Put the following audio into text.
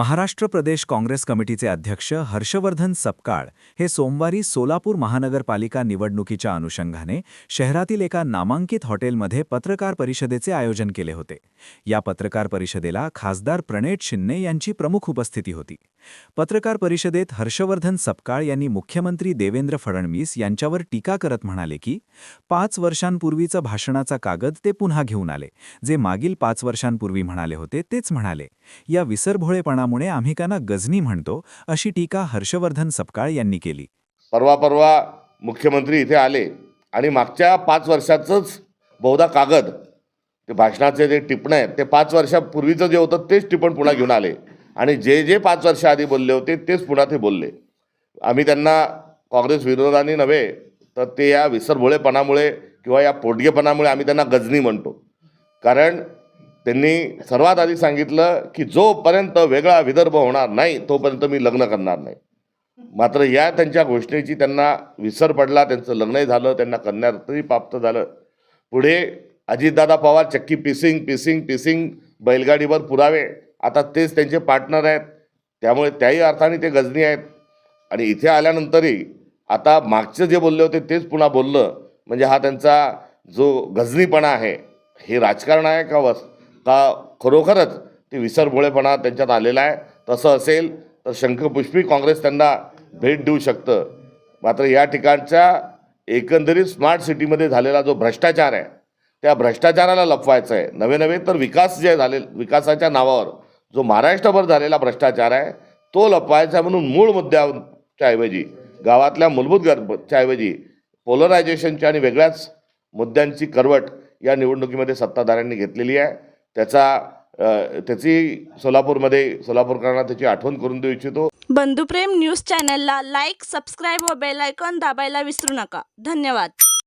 महाराष्ट्र प्रदेश काँग्रेस कमिटीचे अध्यक्ष हर्षवर्धन सपकाळ हे सोमवारी सोलापूर महानगरपालिका निवडणुकीच्या अनुषंगाने शहरातील एका नामांकित हॉटेलमध्ये पत्रकार परिषदेचे आयोजन केले होते. या पत्रकार परिषदेला खासदार प्रणेट शिंदे यांची प्रमुख उपस्थिती होती. पत्रकार परिषदेत हर्षवर्धन सपकाळ यांनी मुख्यमंत्री देवेंद्र फडणवीस यांच्यावर टीका करत म्हणाले की पाच वर्षांपूर्वीचं भाषणाचा कागद ते पुन्हा घेऊन आले. जे मागील पाच वर्षांपूर्वी म्हणाले होते तेच म्हणाले. या विसरभोळेपणामुळे आम्ही त्यांना गजनी म्हणतो अशी टीका हर्षवर्धन सपकाळ यांनी केली. परवा परवा मुख्यमंत्री इथे आले आणि मागच्या पाच वर्षाचंच बहुधा कागद ते भाषणाचे जे टिपणं आहेत ते पाच वर्षापूर्वीचं जे होतं तेच टिपण पुन्हा घेऊन आले. आणि जे जे पाच वर्ष आधी बोलले होते तेच पुन्हा ते बोलले. आम्ही त्यांना काँग्रेस विरोधाने नव्हे तर ते या विसरभोळेपणामुळे किंवा या पोटगेपणामुळे आम्ही त्यांना गजनी म्हणतो. कारण त्यांनी सर्वात आधी सांगितलं की जोपर्यंत वेगळा विदर्भ होणार नाही तोपर्यंत मी लग्न करणार नाही. मात्र या त्यांच्या घोषणेची त्यांना विसर पडला त्यांचं लग्नही झालं त्यांना कन्यारत्नही प्राप्त झालं. पुढे अजितदादा पवार चक्की पिसिंग पिसिंग पिसिंग बैलगाडीवर पुरावे. आता तेच त्यांचे पार्टनर आहेत. त्यामुळे त्याही अर्थाने ते गजनी आहेत. आणि इथे आल्यानंतरही आता मागचं जे बोलले होते तेच पुन्हा बोललं. म्हणजे हा त्यांचा जो गजनीपणा आहे हे राजकारण आहे का वस का खरोखरच ते विसरभोळेपणा त्यांच्यात आलेला आहे. तसं असेल तर शंखपुष्पी काँग्रेस त्यांना भेट देऊ शकतं. मात्र या ठिकाणच्या एकंदरीत स्मार्ट सिटीमध्ये झालेला जो भ्रष्टाचार आहे त्या भ्रष्टाचाराला लपवायचं आहे. नवे नवे तर विकास जे झाले विकासाच्या नावावर जो महाराष्ट्रभर झालेला भ्रष्टाचार आहे तो लपवायचा आहे म्हणून मूळ मुद्द्याच्या ऐवजी गावातल्या मूलभूत गरच्या ऐवजी पोलरायझेशनच्या आणि वेगळ्याच मुद्द्यांची करवट या निवडणुकीमध्ये सत्ताधाऱ्यांनी घेतलेली आहे. त्याचा त्याची सोलापूरमध्ये सोलापूरकरांना त्याची आठवण करून देऊ इच्छितो. बंधुप्रेम न्यूज चॅनलला लाईक सबस्क्राईब व बेलायकॉन दाबायला विसरू नका. धन्यवाद.